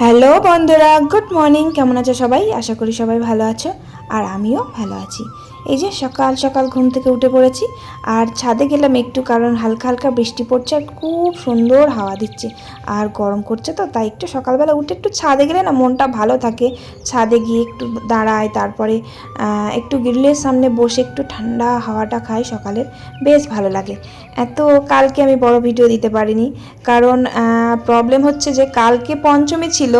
Hello বন্ধুরা, good morning. কেমন আছো সবাই? আশা করি সবাই ভালো আছো, আর আমিও ভালো আছি। এই যে সকাল সকাল ঘুম থেকে উঠে পড়েছি, আর ছাদে গেলাম একটু কারণ হালকা হালকা বৃষ্টি পড়ছে আর খুব সুন্দর হাওয়া দিচ্ছে। আর গরম করছে তো, তাই একটু সকালবেলা উঠে একটু ছাদে গেলে না মনটা ভালো থাকে। ছাদে গিয়ে একটু দাঁড়ায় তারপরে একটু গ্রিলের সামনে বসে একটু ঠান্ডা হাওয়াটা খাই সকালের, বেশ ভালো লাগে। এত কালকে আমি বড় ভিডিও দিতে পারিনি, কারণ প্রবলেম হচ্ছে যে কালকে পঞ্চমী ছিল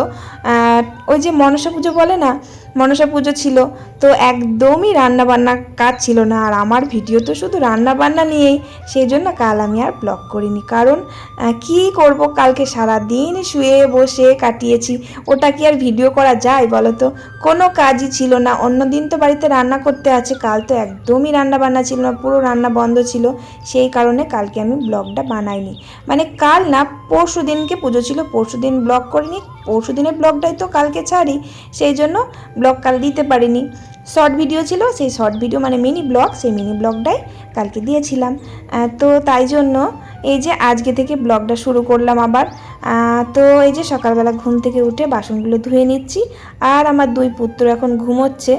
ওই যে মনসা পুজো বলে না, মনসা পুজো ছিল, তো একদমই রান্না বান্না কাজ ছিল না আর আমার ভিডিও তো শুধু রান্না বান্না নিয়েই সেই জন্য কাল আমি আর ব্লগ করিনি। কারণ কি করব? কালকে সারা দিন শুয়ে বসে কাটিয়েছি। ওটা কি আর ভিডিও করা যায় বলো তো কোনো কাজই ছিল না। অন্য দিন তো বাড়িতে রান্না করতে আছে। কাল তো একদমই রান্না বান্না ছিল না। পুরো রান্না বন্ধ ছিল। সেই কারণে কালকে আমি ব্লগটা বানাইনি। মানে কাল না, পরশু দিনকে পুজো ছিল। পরশু দিন ব্লগ করিনি। পরশু দিনের ব্লগটাই তো কালকে ছাড়ি। সেই জন্য ব্লগ কাল দিতে পারিনি। শর্ট ভিডিও ছিল, সেই শর্ট ভিডিও মানে মিনি ব্লগ, সেই মিনি ব্লগটাই কালকে দিয়েছিলাম। তো তাই জন্য এই যে আজকে থেকে ব্লগটা শুরু করলাম আবার। তো এই যে সকালবেলা ঘুম থেকে উঠে বাসনগুলো ধুয়ে নিচ্ছি, আর আমার দুই পুত্র এখন ঘুমোচ্ছে।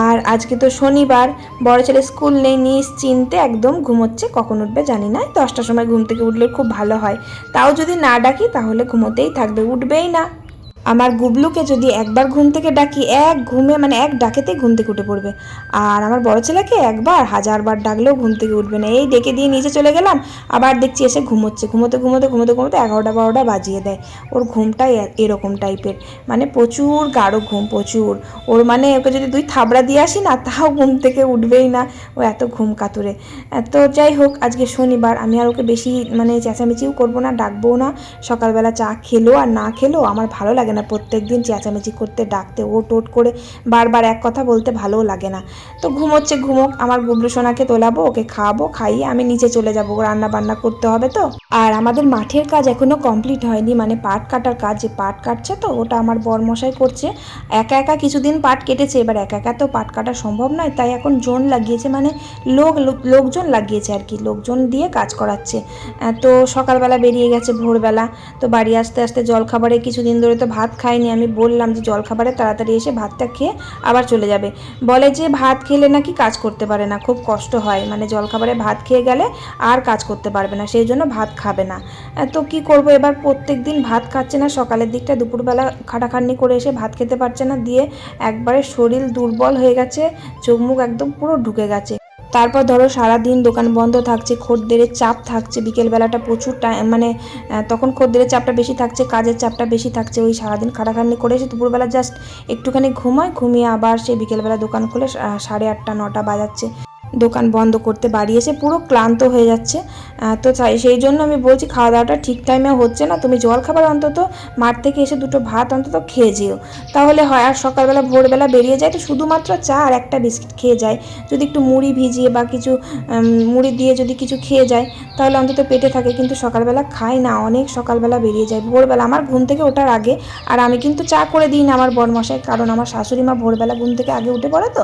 আর আজকে তো শনিবার, বড় ছেলে স্কুল নেই, নিশ্চিন্তে একদম ঘুমোচ্ছে, কখন উঠবে জানি না, দশটার সময় ঘুম থেকে উঠলে খুব ভালো হয়। তাও যদি না ডাকি তাহলে ঘুমোতেই থাকবে, উঠবেই না। আমার গুবলুকে যদি একবার ঘুম থেকে ডাকি, এক ঘুমে মানে এক ডাকেতেই ঘুম থেকে উঠে পড়বে। আর আমার বড় ছেলেকে একবার, হাজারবার ডাকলেও ঘুম থেকে উঠবে না। এই ডেকে দিয়ে নিচে চলে গেলাম, আবার দেখছি এসে ঘুমোচ্ছে। ঘুমোতে ঘুমোতে ঘুমোতে ঘুমোতে এগারোটা বারোটা বাজিয়ে দেয়। ওর ঘুমটাই এরকম টাইপের। মানে প্রচুর গাঢ় ঘুম, প্রচুর। ওর মানে ওকে যদি দুই থাবড়া দিয়ে আসি না, তাও ঘুম থেকে উঠবেই না। ও এত ঘুম কাতুরে। তো যাই হোক, আজকে শনিবার। আমি আর ওকে বেশি মানে চেঁচামেচিও করব না ডাকবো না। সকালবেলা চা খেলো আর না খেলো, আমার ভালো লাগে না। প্রত্যেক দিন চেঁচামেচি করতে, ডাকতে ও টোট করে বারবার এক কথা বলতে ভালোও লাগে না। তো ঘুমোচ্ছে, ঘুমোক, আমার গুবলু সোনাকে তোলাবো, ওকে খাওয়াবো, খাইয়ে আমি নিচে চলে যাব রান্না বান্না করতে হবে তো? আর আমাদের মাঠের কাজ এখনও কমপ্লিট হয়নি মানে পাট কাটার কাজ, যে পাট কাটছে তো, ওটা আমার বরমশাই করছে। একা একা কিছুদিন পাট কেটেছে, এবার একা একা তো পাট কাটা সম্ভব নয়, তাই এখন জোন লাগিয়েছে মানে লোক, লোক- লোকজন লাগিয়েছে আর কি, লোকজন দিয়ে কাজ করাচ্ছে। তো সকালবেলা বেরিয়ে গেছে ভোরবেলা, তো বাড়ি আসতে আসতে জলখাবারে কিছুদিন ধরে তো ভাত খাইনি, আমি বললাম যে জলখাবারে তাড়াতাড়ি এসে ভাতটা খেয়ে আবার চলে যাবে। বলে যে ভাত খেলে নাকি কাজ করতে পারে না, খুব কষ্ট হয় মানে জলখাবারে ভাত খেয়ে গেলে আর কাজ করতে পারবে না, সেই জন্য ভাত খাবে না। তো কি করব? এবার প্রত্যেক দিন ভাত খাচ্ছে না। সকালের দিকটা দুপুরবেলা খাটাখাটনি করে এসে ভাত খেতে পারছে না। দিয়ে একবারে শরীর দুর্বল হয়ে গেছে। চোখ মুখ একদম পুরো ঢুকে গেছে। তারপর ধরো সারাদিন দোকান বন্ধ থাকছে, খদ্দেরের চাপ থাকছে, বিকেলবেলাটা প্রচুর টাইম মানে তখন খদ্দেরের চাপটা বেশি থাকছে, কাজের চাপটা বেশি থাকছে। ওই সারাদিন খাটাখাটনি করে এসে দুপুরবেলা জাস্ট একটুখানি ঘুমায়, ঘুমিয়ে আবার সেই বিকেলবেলা দোকান খুলে সাড়ে আটটা, নটা বাজাচ্ছে। দোকান বন্ধ করতে বাড়ি এসে পুরো ক্লান্ত হয়ে যাচ্ছে। তো চাই, সেই জন্য আমি বলছি খাওয়া দাওয়াটা ঠিক টাইমে হচ্ছে না। তুমি জল খাবার অন্তত মাঠ থেকে এসে দুটো ভাত অন্তত খেয়ে যেও। তাহলে হয়, আর সকালবেলা, ভোরবেলা বেরিয়ে যায় তো শুধুমাত্র চা আর একটা বিস্কিট খেয়ে যায়। যদি একটু মুড়ি ভিজিয়ে বা কিছু মুড়ি দিয়ে যদি কিছু খেয়ে যায়, তাহলে অন্তত পেটে থাকে, কিন্তু সকালবেলা খায় না। অনেক সকালবেলা বেরিয়ে যায়। ভোরবেলা, আমার ঘুম থেকে ওঠার আগে, আর আমি কিন্তু চা করে দিই না আমার বরমশাই, কারণ আমার শাশুড়ি মা ভোরবেলা ঘুম থেকে আগে উঠে পড়ে তো।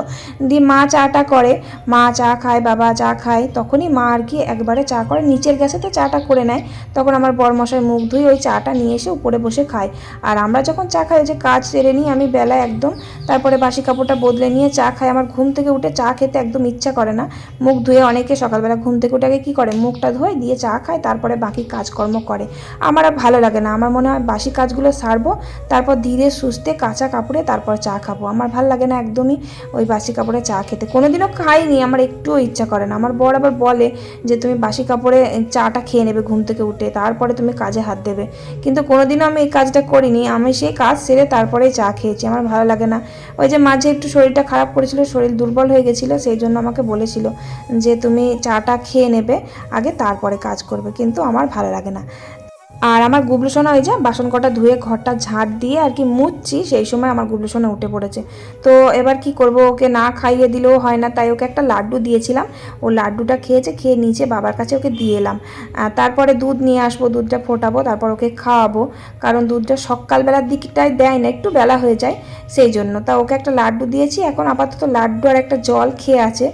দিয়ে মা চাটা করে, মা খায়, বাবা চা খায়, তখনই মা আর কি একবারে চা করে, নিচের গ্যাসেতে চাটা করে নেয়। তখন আমার বরমশাই মুখ ধুই ওই চাটা নিয়ে এসে উপরে বসে খায়। আর আমরা যখন চা খাই যে কাজ সেরে নিই আমি বেলায় একদম, তারপরে বাসি কাপড়টা বদলে নিয়ে চা খাই। আমার ঘুম থেকে উঠে চা খেতে একদম ইচ্ছা করে না। মুখ ধুয়ে অনেকে সকালবেলা ঘুম থেকে উঠে আগে কী করে? মুখটা ধুয়ে, দিয়ে চা খায়, তারপরে বাকি কাজকর্ম করে। আমার আর ভালো লাগে না। আমার মনে হয় বাসি কাজগুলো সারবো, তারপর ধীরে সুস্থে কাঁচা কাপড়ে তারপর চা খাব। আমার ভালো লাগে না একদমই ওই বাসি কাপড়ে চা খেতে। কোনোদিনও খাইনি। আমার একটুও ইচ্ছা করে না। আমার বর আবার বলে যে, তুমি বাসি কাপড়ে চাটা খেয়ে নেবে ঘুম থেকে উঠে, তারপরে তুমি কাজে হাত দেবে। কিন্তু কোনোদিনও আমি এই কাজটা করিনি। আমি সেই কাজ সেরে তারপরেই চা খেয়েছি। আমার ভালো লাগে না। ওই যে মাঝে একটু শরীরটা খারাপ করেছিল, শরীর দুর্বল হয়ে গেছিল, সেই জন্য আমাকে বলেছিল যে, তুমি চাটা খেয়ে নেবে, আগে তারপরে কাজ করবে। কিন্তু আমার ভালো লাগে না। আর আমার গুবলু সোনা ওই যে বাসন কটা ধুয়ে ঘরটা ঝাড় দিয়ে আর কি মুছছি সেই সময় আমার গুবলু সোনা উঠে পড়েছে। তো এবার কি করব? ওকে না খাইয়ে দিলেও হয় না, তাই ওকে একটা লাড্ডু দিয়েছিলাম। ও লাড্ডুটা খেয়েছে, খেয়ে নিচে বাবার কাছে ওকে দিয়ে এলাম। তারপরে দুধ নিয়ে আসব, দুধটা ফোটাবো, তারপর ওকে খাওয়াবো। কারণ দুধটা সকালবেলার দিকটায় দেয় না, একটু বেলা হয়ে যায়, সেই জন্য। তা ওকে একটা লাড্ডু দিয়েছি, এখন আপাতত লাড্ডু আর একটা জল খেয়ে আছে।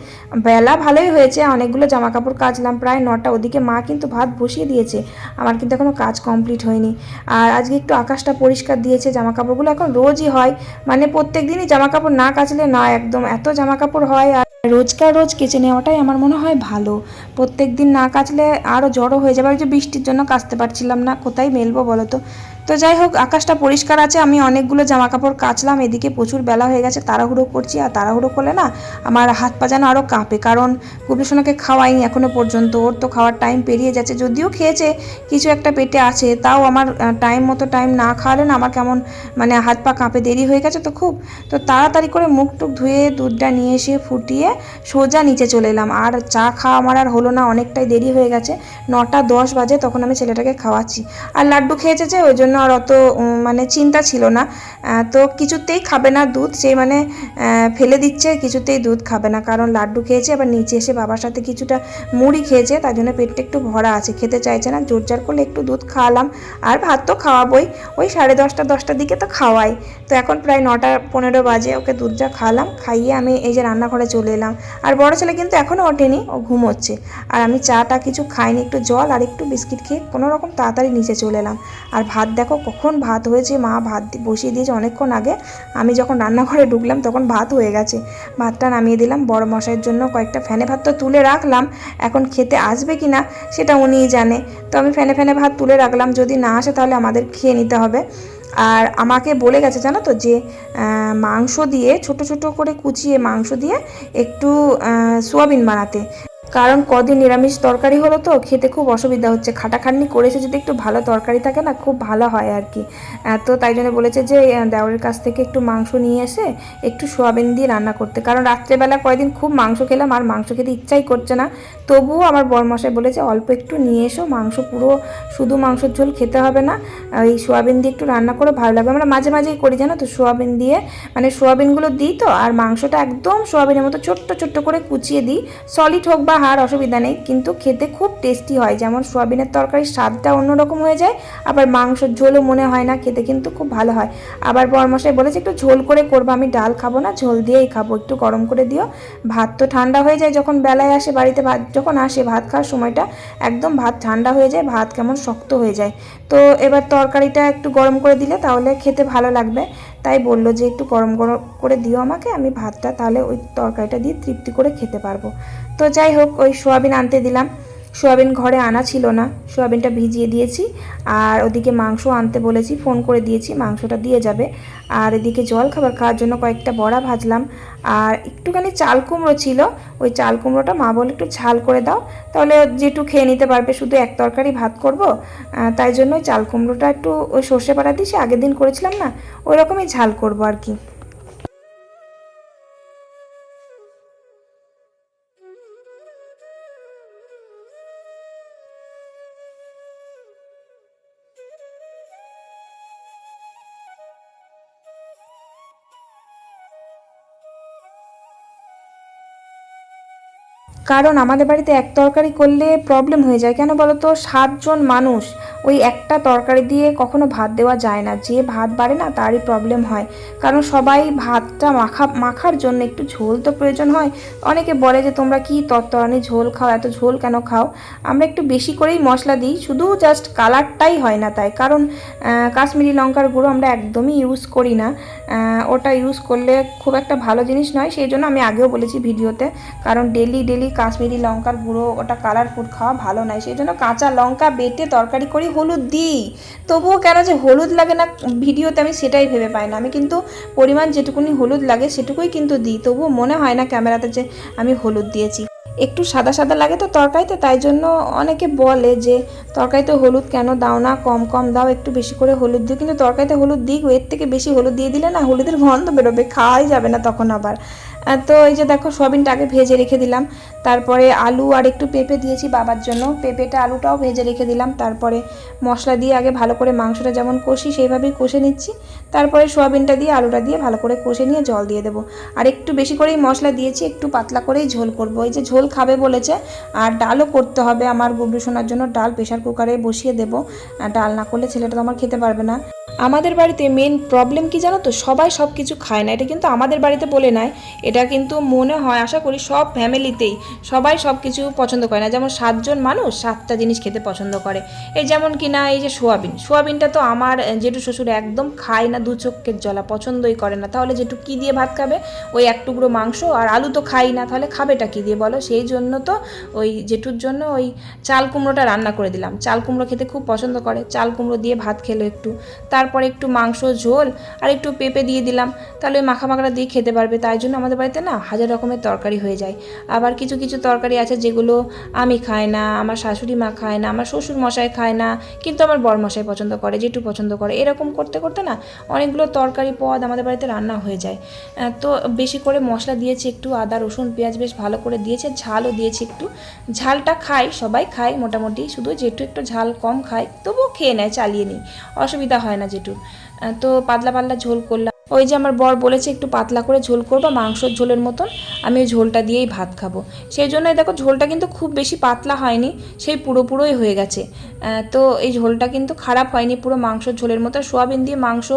বেলা ভালোই হয়েছে, অনেকগুলো জামা কাপড় কাচলাম, প্রায় নটা। ওদিকে মা কিন্তু ভাত বসিয়ে দিয়েছে, আমার কিন্তু এখনও কাজ কমপ্লিট হয়নি। আর আজকে একটু আকাশটা পরিষ্কার দিয়েছে জামা কাপড়গুলো এখন রোজই হয়। মানে প্রত্যেক দিনই জামা কাপড় না কাচলে না একদম এত জামা কাপড় হয়। আর রোজকার রোজ কেচে নেওয়াটাই আমার মনে হয় ভালো। প্রত্যেক দিন না কাচলে আরও জড়ো হয়ে যাবে। যে বৃষ্টির জন্য কাচতে পারছিলাম না, কোথায় মেলবো বলো তো? তো যাই হোক, আকাশটা পরিষ্কার আছে, আমি অনেকগুলো জামা কাপড় কাচলাম, এদিকে প্রচুর বেলা হয়ে গেছে, তাড়াহুড়ো করছি, আর তাড়াহুড়ো করলে না আমার হাত পা যেন আরও কাঁপে, কারণ কুবলিসোনাকে খাওয়াইনি এখনও পর্যন্ত, ওর তো খাওয়ার টাইম পেরিয়ে যাচ্ছে, যদিও খেয়েছে, কিছু একটা পেটে আছে, তাও আমার টাইম মতো টাইম না খাওয়ালে না আমার কেমন মানে হাত পা কাঁপে, দেরি হয়ে গেছে তো খুব, তো তাড়াতাড়ি করে মুখ টুক ধুয়ে, দুধটা নিয়ে এসে ফুটিয়ে সোজা নিচে চলে এলাম, আর চা খাওয়া আমার আর হলো না, অনেকটাই দেরি হয়ে গেছে, নটা দশ বাজে, তখন আমি ছেলেটাকে খাওয়াচ্ছি, আর লাড্ডু খেয়েছে যে, ওই জন্য আর অত মানে চিন্তা ছিল না। তো কিছুতেই খাবে না দুধ। সেই মানে ফেলে দিচ্ছে, কিছুতেই দুধ খাবে না। কারণ লাড্ডু খেয়েছে, আবার নিচে এসে বাবার সাথে কিছুটা মুড়ি খেয়েছে তার জন্য পেটটা একটু ভরা আছে। খেতে চাইছে না জোর জার করলে একটু দুধ খাওয়ালাম। আর ভাত তো খাওয়াবোই। ওই সাড়ে দশটা, দশটার দিকে তো খাওয়াই। তো এখন প্রায় নটা, পনেরো বাজে, ওকে দুধটা খাওয়ালাম, খাইয়ে আমি এই যে রান্নাঘরে চলে এলাম। আর বড় ছেলে কিন্তু এখনও ওঠেনি, ও ঘুমোচ্ছে। আর আমি চাটা কিছু খাইনি, একটু জল আর একটু বিস্কিট খেয়ে কোনো রকম তাড়াতাড়ি নিচে চলে এলাম। আর ভাত দেখো কখন ভাত হয়েছে, মা ভাত বসিয়ে দিয়েছে অনেকক্ষণ আগে। আমি যখন রান্নাঘরে ঢুকলাম তখন ভাত হয়ে গেছে। ভাতটা নামিয়ে দিলাম, বড় মশাইয়ের জন্য কয়েকটা ফ্যানে ভাত তো তুলে রাখলাম। এখন খেতে আসবে কি না সেটা উনিই জানে। তো আমি ফ্যানে ফ্যানে ভাত তুলে রাখলাম, যদি না আসে তাহলে আমাদের খেয়ে নিতে হবে। আর আমাকে বলে গেছে জানো তো যে মাংস দিয়ে, ছোট ছোট করে কুচিয়ে মাংস দিয়ে একটু সোয়াবিন বানাতে। কারণ কদিন নিরামিষ তরকারি হলো তো খেতে খুব অসুবিধা হচ্ছে। খাটাখাটনি করেছে যদি একটু ভালো তরকারি থাকে না খুব ভালো হয় আর কি। তো তাই জন্য বলেছে যে আহ, দেওরের কাছ থেকে একটু মাংস নিয়ে এসে একটু সোয়াবিন দিয়ে রান্না করতে। কারণ রাত্রেবেলা কয়দিন খুব মাংস খেলাম আর মাংস খেতে ইচ্ছাই করছে না। তবুও আমার বরমশাই বলেছে অল্প একটু নিয়ে এসো মাংস পুরো শুধু মাংসের ঝোল খেতে হবে না। এই সোয়াবিন দিয়ে একটু রান্না করে ভালো লাগবে। আমরা মাঝে মাঝেই করি জানো তো সোয়াবিন দিয়ে। মানে সোয়াবিনগুলো দিই তো আর মাংসটা একদম সোয়াবিনের মতো ছোট্ট ছোট্ট করে কুচিয়ে দিই। সলিড হোক বা হাড় অসুবিধা নেই, কিন্তু খেতে খুব টেস্টি হয়। যেমন সোয়াবিনের তরকারির স্বাদটা অন্যরকম হয়ে যায়, আবার মাংসর ঝোলও মনে হয় না, খেতে কিন্তু খুব ভালো হয়। আবার বরমশাই বলেছে, একটু ঝোল করে করব, আমি ডাল খাব না, ঝোল দিয়েই খাব, একটু গরম করে দিও। ভাত তো ঠান্ডা হয়ে যায় যখন বেলায় আসে বাড়িতে, ভাত, যখন আসে ভাত খাওয়ার সময়টা, একদম ভাত ঠান্ডা হয়ে যায়, ভাত কেমন শক্ত হয়ে যায়। তো এবার তরকারিটা একটু গরম করে দিলে তাহলে খেতে ভালো লাগবে। তাই বলল যে একটু গরম গরম করে দিও আমাকে, আমি ভাতটা তাহলে ওই তরকারিটা দিয়ে তৃপ্তি করে খেতে পারব। তো যাই হোক, ওই সোয়াবিন আনতে দিলাম। সোয়াবিন ঘরে আনা ছিল না। সোয়াবিনটা ভিজিয়ে দিয়েছি আর ওদিকে মাংস আনতে বলেছি, ফোন করে দিয়েছি, মাংসটা দিয়ে যাবে। আর এদিকে জল খাবার খাওয়ার জন্য কয়েকটা বড়া ভাজলাম। আর একটুখানি চাল কুমড়ো ছিল, ওই চাল কুমড়োটা মা বলে একটু ঝাল করে দাও, তাহলে যেটু খেয়ে নিতে পারবে, শুধু এক তরকারি ভাত করব। তাই জন্য চাল কুমড়োটা একটু ওই সর্ষে পাড়া দিয়ে সে আগের দিন করেছিলাম না, ওই রকমই ঝাল করব আর কি। কারণ আমাদের বাড়িতে এক তরকারি করলে প্রবলেম হয়ে যায়। কেন বলো তো সাতজন মানুষ, ওই একটা তরকারি দিয়ে কখনো ভাত দেওয়া যায় না। যে ভাত বাড়ে না, তারই প্রবলেম হয়। কারণ সবাই ভাতটা মাখা, মাখার জন্য একটু ঝোল তো প্রয়োজন হয়। অনেকে বলে যে, তোমরা কি তরতরানি ঝোল খাও? এত ঝোল কেন খাও? আমরা একটু বেশি করেই মশলা দিই। শুধু জাস্ট কালারটাই হয় না তাই। কারণ কাশ্মীরি লঙ্কার গুঁড়ো আমরা একদমই ইউজ করি না। ওটা ইউজ করলে খুব একটা ভালো জিনিস নয়। সেই জন্য আমি আগেও বলেছি ভিডিওতে। কারণ ডেলি ডেলি কাশ্মীরি লঙ্কার গুঁড়ো, ওটা কালার ফুড খাওয়া ভালো নয়। সেই জন্য কাঁচা লঙ্কা বেটে তরকারি করি, হলুদ দিই। তবুও কেন যে হলুদ লাগে না, ভিডিওতে আমি সেটাই ভেবে পাই না। আমি কিন্তু পরিমাণ যেটুকুনি হলুদ লাগে, সেটুকুই কিন্তু দিই। তবুও মনে হয় না ক্যামেরাতে যে আমি হলুদ দিয়েছি। একটু সাদা সাদা লাগে তো তরকারিতে, তাই জন্য অনেকে বলে যে, তরকারিতে হলুদ কেন দাও না? কম কম দাও, একটু বেশি করে হলুদ দিও। কিন্তু তরকারিতে হলুদ দিই, এর থেকে বেশি হলুদ দিয়ে দিলে না, হলুদের গন্ধ বেরোবে, খাওয়াই যাবে না তখন আবার। তো এই যে দেখো সোয়াবিনটা আগে ভেজে রেখে দিলাম। তারপরে আলু আর একটু পেঁপে দিয়েছি বাবার জন্য। পেঁপেটা, আলুটাও ভেজে রেখে দিলাম। তারপরে মশলা দিয়ে আগে ভালো করে মাংসটা যেমন কষি সেইভাবেই কষে নিচ্ছি। তারপরে সোয়াবিনটা দিয়ে আলুটা দিয়ে ভালো করে কষে নিয়ে জল দিয়ে দেবো। আর একটু বেশি করেই মশলা দিয়েছি, একটু পাতলা করেই ঝোল করব। এই যে ঝোল খাবে বলেছে, আর ডালও করতে হবে। আমার গুবলু সোনার জন্য ডাল প্রেশার কুকারে বসিয়ে দেবো। ডাল না করলে ছেলেটা তো আমার খেতে পারবে না। আমাদের বাড়িতে মেন প্রবলেম কি জানো তো? সবাই সব কিছু খায় না। এটা কিন্তু আমাদের বাড়িতে বলে নয় এটা কিন্তু মনে হয়, আশা করি সব ফ্যামিলিতেই সবাই সব কিছু পছন্দ করে না। যেমন সাতজন মানুষ সাতটা জিনিস খেতে পছন্দ করে। এই যেমন কি না এই যে সোয়াবিন। সোয়াবিনটা তো আমার জেঠু শ্বশুর একদম খায় না, দু চোখের জলা পছন্দই করে না। তাহলে জেঠু কী দিয়ে ভাত খাবে? ওই এক টুকরো মাংস আর আলু তো খাই না। তাহলে খাবেটা কী দিয়ে বলো? সেই জন্য তো ওই জেঠুর জন্য ওই চাল কুমড়োটা রান্না করে দিলাম। চাল কুমড়ো খেতে খুব পছন্দ করে। চাল কুমড়ো দিয়ে ভাত খেলো একটু। তারপরে একটু মাংস, ঝোল আর একটু পেঁপে দিয়ে দিলাম। তাহলে ওই মাখা মাখা দিয়ে খেতে পারবে। তাই জন্য আমাদের বাড়িতে না হাজার রকমের তরকারি হয়ে যায়। আবার কিছু কিছু তরকারি আছে যেগুলো আমি খাই না, আমার শাশুড়ি মা খায় না, আমার শ্বশুর মশাই খায় না, কিন্তু আমার বর মশাই পছন্দ করে যেটু পছন্দ করে। এরকম করতে করতে না অনেকগুলো তরকারি, পদ আমাদের বাড়িতে রান্না হয়ে যায়। তো বেশি করে মশলা দিয়েছি একটু, আদা, রসুন, পেঁয়াজ বেশ ভালো করে দিয়েছে, ঝালও দিয়েছি একটু। ঝালটা খাই, সবাই খায় মোটামুটি, শুধু যেটু একটু ঝাল কম খায়, তবুও খেয়ে নেয়, চালিয়ে নিই। অসুবিধা হয় না যেটু আহ, তো পাতলা পাতলা ঝোল করলাম। ওই যে আমার বর বলেছে একটু পাতলা করে ঝোল করব মাংসর ঝোলের মতন। আমি ওই ঝোলটা দিয়েই ভাত খাব। সেই জন্যই দেখো ঝোলটা কিন্তু খুব বেশি পাতলা হয়নি সেই পুরো পুরোই হয়ে গেছে। তো এই ঝোলটা কিন্তু খারাপ হয়নি পুরো মাংসর ঝোলের মতো। সোয়াবিন দিয়ে মাংস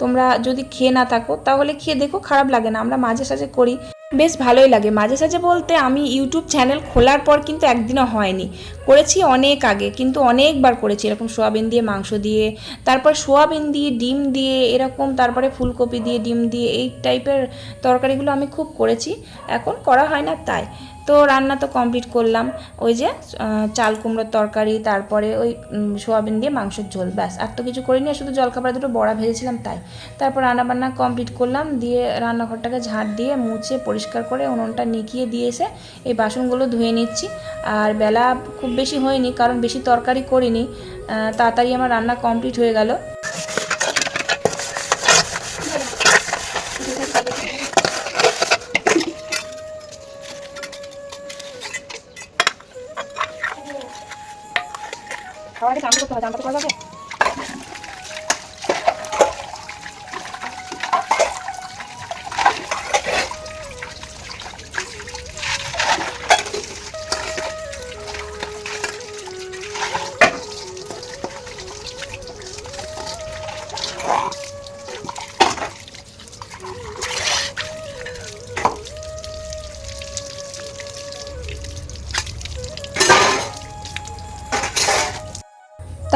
তোমরা যদি খেয়ে না থাকো তাহলে খেয়ে দেখো খারাপ লাগে না। আমরা মাঝে সাঝে করি। বেশ ভালোই লাগে। মাঝে সাঝে বলতে আমি ইউটিউব চ্যানেল খোলার পর কিন্তু একদিনও হয়নি। করেছি অনেক আগে, কিন্তু অনেকবার করেছি। এরকম সোয়াবিন দিয়ে, মাংস দিয়ে, তারপর সোয়াবিন দিয়ে, ডিম দিয়ে, এরকম তারপরে ফুলকপি দিয়ে, ডিম দিয়ে, এই টাইপের তরকারিগুলো আমি খুব করেছি। এখন করা হয় না তাই। তো রান্না তো কমপ্লিট করলাম। ওই যে চাল কুমড়োর তরকারি, তারপরে ওই সোয়াবিন দিয়ে মাংসের ঝোল, ব্যাস। আর তো কিছু করিনি শুধু জলখাবার দুটো বড়া ভেজেছিলাম, তাই। তারপর রান্নাবান্না কমপ্লিট করলাম, দিয়ে রান্নাঘরটাকে ঝাঁট দিয়ে মুছে পরিষ্কার করে উনুনটা নিকিয়ে দিয়ে এসে এই বাসনগুলো ধুয়ে নিচ্ছি। আর বেলা খুব বেশি হয়নি, কারণ বেশি তরকারি করিনি। তাড়াতাড়ি আমার রান্না কমপ্লিট হয়ে গেল। খাওয়াটা চান করতে হয় চান করতে পারবে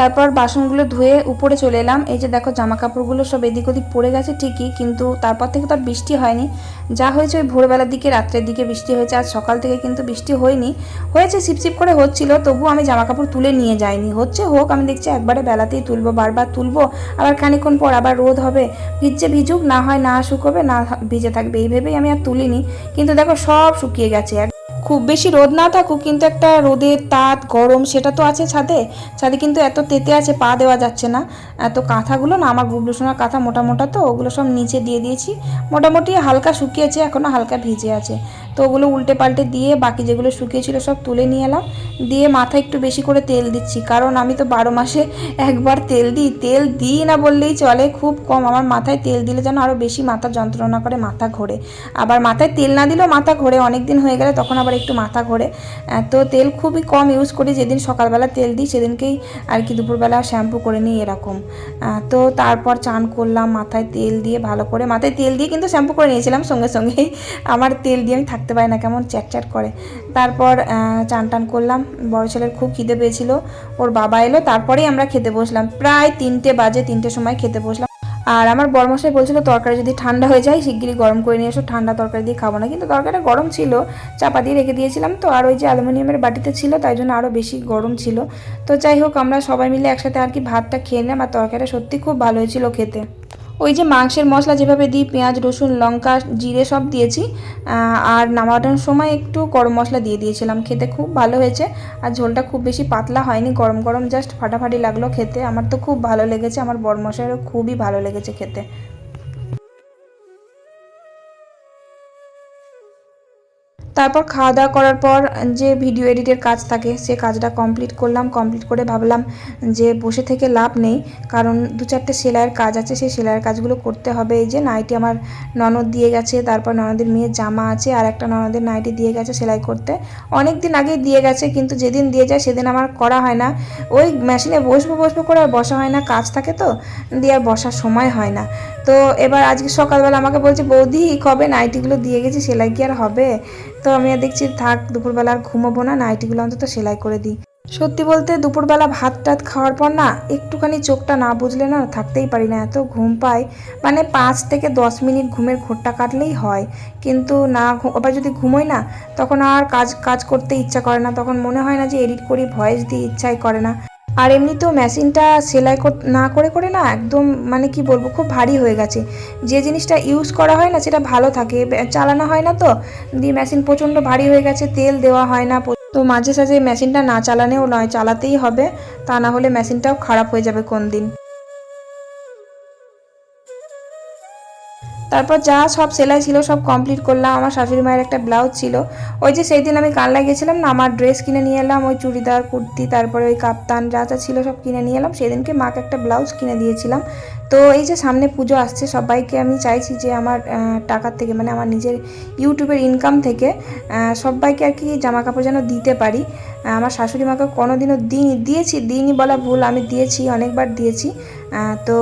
তারপর বাসনগুলো ধুয়ে উপরে চলে এলাম। এই যে দেখো জামা কাপড়গুলো সব এদিক ওদিক পড়ে গেছে ঠিকই, কিন্তু তারপর থেকে তো আর বৃষ্টি হয়নি। যা হয়েছে ওই ভোরবেলার দিকে, রাত্রের দিকে বৃষ্টি হয়েছে আর সকাল থেকে কিন্তু বৃষ্টি হয়নি। হয়েছে সিপসিপ করে হচ্ছিল, তবু আমি জামা কাপড় তুলে নিয়ে যাইনি। হচ্ছে হোক, আমি দেখছি একবারে বেলাতেই তুলবো, বারবার তুলবো, আবার খানিক্ষণ পর আবার রোদ হবে। ভিজছে ভিজুক, না হয় না শুকোবে, না ভিজে থাকবে এই ভেবেই আমি আর তুলিনি। কিন্তু দেখো, সব শুকিয়ে গেছে। খুব বেশি রোদ না থাকুক, কিন্তু একটা রোদের তাত, গরম, সেটা তো আছে ছাদে। ছাদে কিন্তু এত তেতে আছে, পা দেওয়া যাচ্ছে না। এত কাঁথাগুলো না, আমার গুবলু সোনার কাঁথা মোটা মোটা তো, ওগুলো সব নিচে দিয়ে দিয়েছি। মোটামুটি হালকা শুকিয়েছে এখনও হালকা ভিজে আছে। তো ওগুলো উল্টে পাল্টে দিয়ে বাকি যেগুলো শুকিয়েছিল সব তুলে নিয়ে এলাম। দিয়ে মাথায় একটু বেশি করে তেল দিচ্ছি, কারণ আমি তো বারো মাসে একবার তেল দিই। তেল দিই না বললেই চলে, খুব কম। আমার মাথায় তেল দিলে যেন আরও বেশি মাথা যন্ত্রণা করে, মাথা ঘোরে। আবার মাথায় তেল না দিলেও মাথা ঘোরে অনেক দিন হয়ে গেলে তখন আবার একটু মাথা ঘোরে। তো তেল খুবই কম ইউজ করি। যেদিন সকালবেলা তেল দিই, সেদিনকেই আর কি দুপুরবেলা শ্যাম্পু করে নিই এরকম। তো তারপর চান করলাম, মাথায় তেল দিয়ে ভালো করে। মাথায় তেল দিয়ে কিন্তু শ্যাম্পু করে নিয়েছিলাম, সঙ্গে সঙ্গেই। আমার তেল দিয়ে আমি থাকতে পারি না, কেমন চ্যাট করে। তারপর চান টান করলাম। বড় ছেলের খুব খিদে পেয়েছিল। ওর বাবা এলো, তারপরেই আমরা খেতে বসলাম। প্রায় তিনটে বাজে তিনটে সময় খেতে বসলাম। আর আমার বরমশাই বলছিল, তরকারি যদি ঠান্ডা হয়ে যায়, শিগগিরই গরম করে নিয়ে এসো, ঠান্ডা তরকারি দিয়ে খাব না। কিন্তু তরকারিটা গরম ছিল, চাপা দিয়ে রেখে দিয়েছিলাম তো, আর ওই যে অ্যালুমিনিয়ামের বাটিতে ছিল, তাই জন্য আরও বেশি গরম ছিল। তো যাই হোক, আমরা সবাই মিলে একসাথে আর কি ভাতটা খেয়ে নিলাম, আর তরকারিটা সত্যি খুব ভালো হয়েছিল খেতে। ওই যে মাংসের মশলা যেভাবে দিই, পেঁয়াজ, রসুন, লঙ্কা, জিরে সব দিয়েছি আর নামানোর সময় একটু গরম মশলা দিয়ে দিয়েছিলাম, খেতে খুব ভালো হয়েছে। আর ঝোলটা খুব বেশি পাতলা হয়নি, গরম গরম জাস্ট ফাটাফাটি লাগল খেতে, আমার তো খুব ভালো লেগেছে, আমার বর মশাইয়েরও খুবই ভালো লেগেছে খেতে। তারপর খাওয়া দাওয়া করার পর যে ভিডিও এডিটের কাজ থাকে, সে কাজটা কমপ্লিট করলাম কমপ্লিট করে ভাবলাম যে বসে থেকে লাভ নেই। কারণ দু চারটে সেলাইয়ের কাজ আছে, সেই সেলাইয়ের কাজগুলো করতে হবে। এই যে নাইটি আমার ননদ দিয়ে গেছে, তারপর ননদের মেয়ের জামা আছে, আর একটা ননদের নাইটি দিয়ে গেছে সেলাই করতে। অনেক দিন আগে দিয়ে গেছে, কিন্তু যেদিন দিয়ে যায় সেদিন আমার করা হয় না। ওই মেশিনে বসবো বসবো করে আর বসা হয় না, কাজ থাকে তো, দিয়ে আর বসার সময় হয় না। তো এবার আজকে সকালবেলা আমাকে বলছে, বৌদি, কবে নাইটিগুলো দিয়ে গেছি, সেলাই কি আর হবে? তো আমি দেখছি, থাক, দুপুরবেলা আর ঘুমাবো না, নাইটিগুলো অন্তত সেলাই করে দিই। সত্যি বলতে, দুপুরবেলা ভাত টাত খাওয়ার পর না, একটুখানি চোখটা না বুঝলে না থাকতেই পারি না, এত ঘুম পাই মানে পাঁচ থেকে দশ মিনিট ঘুমের ঘোরটা কাটলেই হয়। কিন্তু না আবার যদি ঘুমোই না, তখন আর কাজ কাজ করতে ইচ্ছা করে না, তখন মনে হয় না যে এডিট করি, ভয়েস দিয়ে ইচ্ছাই করে না। আর এমনিতেও মেশিনটা সেলাই না করে করে না একদম মানে কি বলব, খুব ভারী হয়ে গেছে। যে জিনিসটা ইউজ করা হয় না সেটা ভালো থাকে। চালানো হয় না তো, দিয়ে মেশিন প্রচণ্ড ভারী হয়ে গেছে, তেল দেওয়া হয় না তো মাঝে সাঝে মেশিনটা না চালানেও নয়, চালাতেই হবে। তা না হলে মেশিনটাও খারাপ হয়ে যাবে কোন দিন তারপর যা সব সেলাই ছিল, সব কমপ্লিট করলাম। আমার শাশুড়ি মায়ের একটা ব্লাউজ ছিল। ওই যে সেই দিন আমি কানলা গেছিলাম না, আমার ড্রেস কিনে নিয়ে এলাম, ওই চুড়িদার, কুর্তি, তারপরে ওই কাপ্তান যা যা ছিল সব কিনে নিয়ে এলাম। সেদিনকে মাকে একটা ব্লাউজ কিনে দিয়েছিলাম। তো এই যে সামনে পুজো আসছে, সবাইকে আমি চাইছি যে আমার টাকার থেকে মানে আমার নিজের ইউটিউবের ইনকাম থেকে সবাইকে আর কি জামা কাপড় যেন দিতে পারি। আমার শাশুড়ি মাকে কোনোদিনও দিইনি, দিয়েছি, দিইনি বলা ভুল, আমি দিয়েছি, অনেকবার দিয়েছি। তো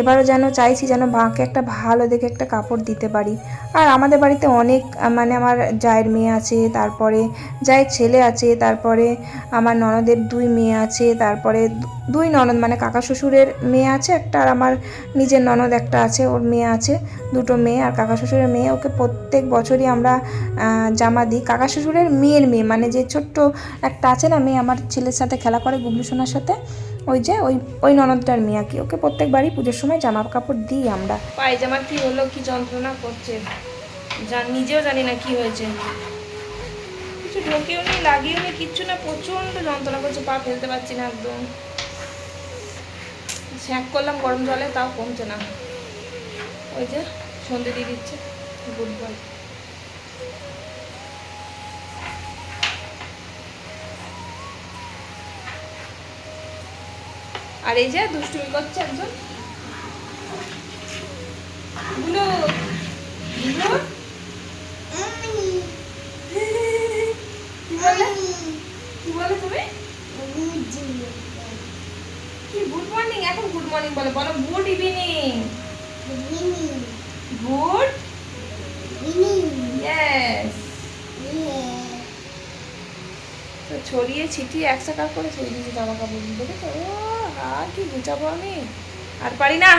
এবারও যেন চাইছি যেন মাকে একটা ভালো দেখে একটা কাপড় দিতে পারি। আর আমাদের বাড়িতে অনেক মানে আমার জায়ের মেয়ে আছে, তারপরে জায়ের ছেলে আছে, তারপরে আমার ননদের দুই মেয়ে আছে, তারপরে দুই ননদ মানে কাকা শ্বশুরের মেয়ে আছে একটা আর আমার নিজের ননদ একটা আছে, ওর মেয়ে আছে, দুটো মেয়ে আর কাকা শ্বশুরের মেয়ে। ওকে প্রত্যেক বছরই আমরা জামা দিই। কাকা শ্বশুরের মেয়ের মেয়ে মানে যে ছোট্ট একটা আছে না মেয়ে, আমার ছেলের সাথে খেলা করে গুবলু সোনার সাথে। ওই যে ওই ওই ননদটার মেয়ে কি ওকে প্রত্যেকবারই পুজোর সময় জামা কাপড় দিই আমরা। পায়জামার কি হলো, কি যন্ত্রণা করছে? নিজেও জানি না কি হয়েছে। কিছু ঢোকেও নি লাগিয়েও নেই কিচ্ছু না, প্রচণ্ড যন্ত্রণা করছে, পা ফেলতে পারছি না একদম। স্যাঁক করলাম গরম জলে, তাও কমছে না। ওই যে, সন্ধে দিয়ে দিচ্ছে, গুড বয়। আর এই যে দুষ্টুমি করছে একজন। গুলো গুলো তুমি? গুড মর্নিং এখন গুড মর্নিং বলে। বলো ইভিনিং তো ছড়িয়ে ছিটিয়ে একসাকার করে ছড়িয়ে দিয়েছি জামা কাপড় দেখেছ হা কি গুছাবো আমি? আর পারি না?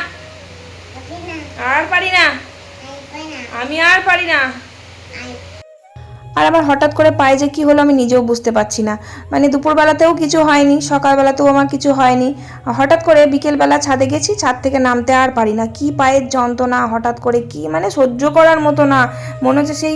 আর পারি না? আমি আর পারি না? আর আমার হঠাৎ করে পায়ে যে কি হলো আমি নিজেও বুঝতে পারছি না। মানে দুপুরবেলাতেও কিছু হয়নি, সকালবেলাতেও আমার কিছু হয়নি। হঠাৎ করে বিকেলবেলা ছাদে গেছি, ছাদ থেকে নামতে আর পারি না। কি পায়ের যন্ত্রণা, হঠাৎ করে কি? মানে সহ্য করার মতো না। মনে হচ্ছে সেই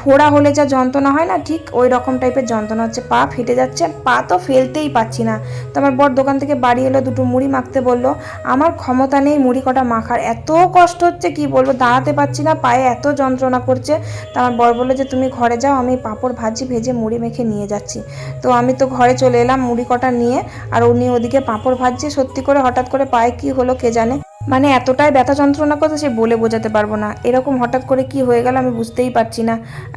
ফোড়া হলে যা যন্ত্রণা হয় না, ঠিক ওই রকম টাইপের যন্ত্রণা হচ্ছে। পা ফেটে যাচ্ছে আর পা তো ফেলতেই পাচ্ছি না। তো আমার বর দোকান থেকে বাড়ি এলো, দুটো মুড়ি মাখতে বলল, আমার ক্ষমতা নেই মুড়ি কটা মাখার। এত কষ্ট হচ্ছে কি বলব? দাঁড়াতে পারছি না, পায়ে এত যন্ত্রণা করছে। তো আমার বর বলল যে, তুমি ঘরে যাও, আমি পাঁপড় ভাজি ভেজে মুড়ি মেখে নিয়ে যাচ্ছি। তো আমি তো ঘরে চলে এলাম মুড়ি কটা নিয়ে, আর উনি ওদিকে পাঁপড় ভাজছে, সত্যি করে হঠাৎ করে পায়ে কি হলো কে জানে? মানে এতটাই ব্যথা যন্ত্রণা করছে সে বলে বোঝাতে পারব না। এরকম হঠাৎ করে কি হয়ে গেল আমি বুঝতেই পারছি না।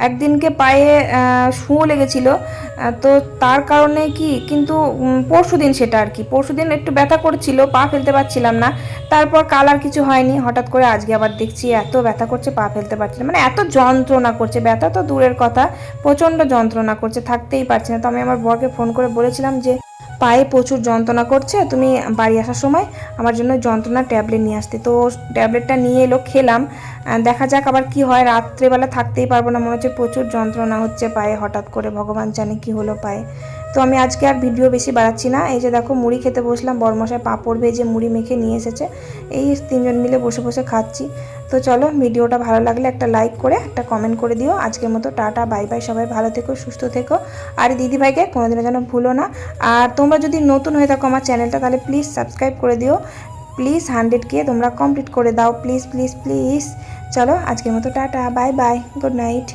একদিনকে পায়ে শুঁয়ো লেগেছিল তো তার কারণে কি, কিন্তু পরশু দিন সেটা আর কি। পরশু দিন একটু ব্যথা করছিল, পা ফেলতে পারছিলাম না। তারপর কাল আর কিছু হয়নি। হঠাৎ করে আজকে আবার দেখছি এত ব্যথা করছে, পা ফেলতে পারছি না। মানে এত যন্ত্রণা করছে, ব্যথা তো দূরের কথা, প্রচণ্ড যন্ত্রণা করছে, থাকতেই পারছি না। তো আমি আমার বরকে ফোন করে বলেছিলাম যে পায়ে প্রচুর যন্ত্রণা করছে, তুমি বাড়ি আসার সময় আমার জন্য যন্ত্রণার ট্যাবলেট নিয়ে আসতে। তো ট্যাবলেটটা নিয়ে এলো, খেলাম। দেখা যাক আবার কি হয়, রাত্রেবেলা থাকতেই পারব না, মনে হচ্ছে প্রচুর যন্ত্রণা হচ্ছে পায়ে, হঠাৎ করে ভগবান জানে কি হলো পায়ে। তো আমি আজকে আর ভিডিও বেশি বাড়াচ্ছি না। এই যে দেখো মুড়ি খেতে বসলাম, বরমশায় পাঁপড় ভেজে মুড়ি মেখে নিয়ে এসেছে। এই তিনজন মিলে বসে বসে খাচ্ছি। তো চলো ভিডিওটা ভালো লাগলে একটা লাইক করে, একটা কমেন্ট করে দিও। আজকের মতো টাটা বাই বাই সবাই, ভালো থেকো, সুস্থ থেকো। আর দিদিভাইকে কোনোদিনও যেন ভুলো না। আর তোমরা যদি নতুন হয়ে থাকো আমার চ্যানেলটা তাহলে প্লিজ সাবস্ক্রাইব করে দিও। প্লিজ হান্ড্রেড হান্ড্রেডকে তোমরা কমপ্লিট করে দাও। প্লিজ প্লিজ প্লিজ চলো আজকের মতো tata bye bye good night